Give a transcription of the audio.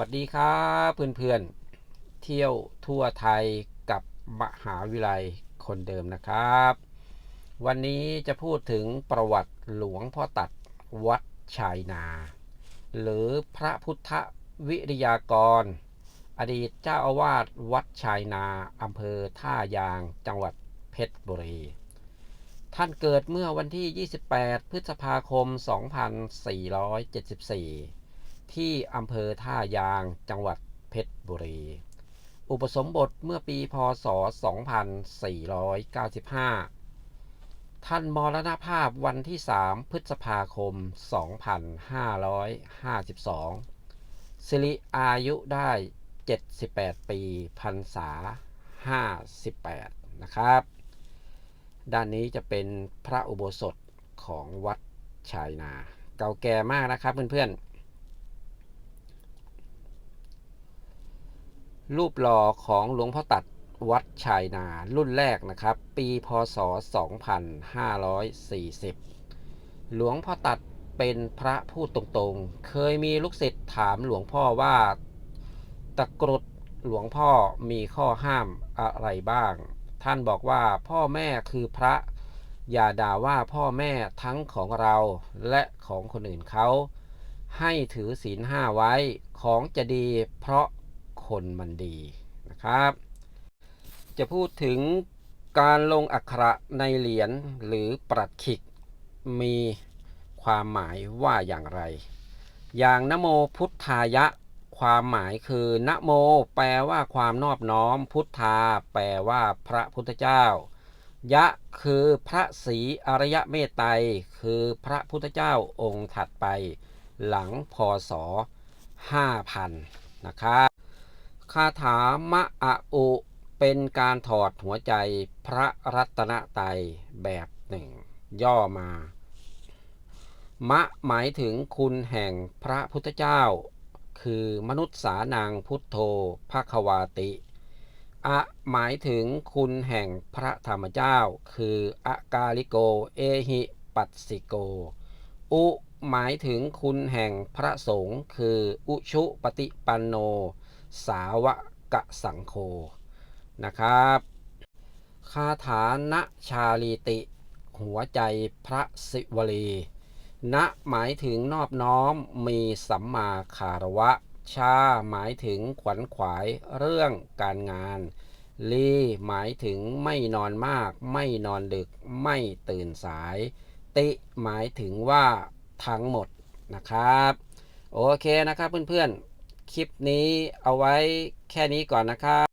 วัสดีครับเพื่อนๆ เที่ยวทั่วไทยกับมหาวิทยาลัยคนเดิมนะครับ วันนี้จะพูดถึงประวัติหลวงพ่อตัดวัดชายนา หรือพระพุทธวิริยากร อดีตเจ้าอาวาสวัดชายนาอำเภอท่ายางจังหวัดเพชรบุรี ท่านเกิดเมื่อวันที่ 28 พฤษภาคม 2474 ที่อำเภอท่ายางจังหวัดเพชรบุรี อุปสมบทเมื่อปีพศ 2495 ท่านมรณภาพวันที่ 3 พฤษภาคม 2552 สิริอายุได้ 78 ปีพรรษา 58 นะครับ ด้านนี้จะเป็นพระอุโบสถของวัดชายนา เก่าแก่มากนะครับเพื่อนๆ รูปหล่อของหลวงพ่อตัดวัดชายนารุ่นแรกนะครับ ปีพศ 2540 หลวงพ่อตัดเป็นพระพูดตรงๆ เคยมีลูกศิษย์ถามหลวงพ่อว่า ตะกรุดหลวงพ่อมีข้อห้ามอะไรบ้าง ท่านบอกว่าพ่อแม่คือพระอย่าด่าว่าพ่อแม่ทั้งของเราและของคนอื่นเขา ให้ถือศีลห้าไว้ของจะดีเพราะ คนมันดีนะครับ จะพูดถึงการลงอักขระในเหรียญหรือปรัดขิก มีความหมายว่าอย่างไร อย่างนะโมพุทธายะ ความหมายคือนะโม แปลว่าความนอบน้อม พุทธา แปลว่าพระพุทธเจ้า ยะคือพระศรีอริยเมตไตรคือพระพุทธเจ้าองค์ถัดไป หลังพศ 5,000 นะครับ คาถามะอะอุเป็นการถอดหัวใจพระรัตนตรัยแบบหนึ่ง ย่อมา มะหมายถึงคุณแห่งพระพุทธเจ้า คือมนุษย์สานางพุทโธภควาติ อะหมายถึงคุณแห่งพระธรรมเจ้า คืออากาลิโกเอหิปัสสิโก อุหมายถึงคุณแห่งพระสงฆ์คืออุชุปฏิปันโน สาวกสังโฆนะครับ คาถานะชาลีติ หัวใจพระศิวลีณหมายถึงนอบน้อมมีสัมมาคารวะ ชาหมายถึงขวัญขวายเรื่องการงาน ลีหมายถึงไม่นอนมาก ไม่นอนดึก ไม่ตื่นสาย ติหมายถึงว่าทั้งหมดนะครับ โอเคนะครับเพื่อนๆ คลิปนี้เอาไว้แค่นี้ก่อนนะครับ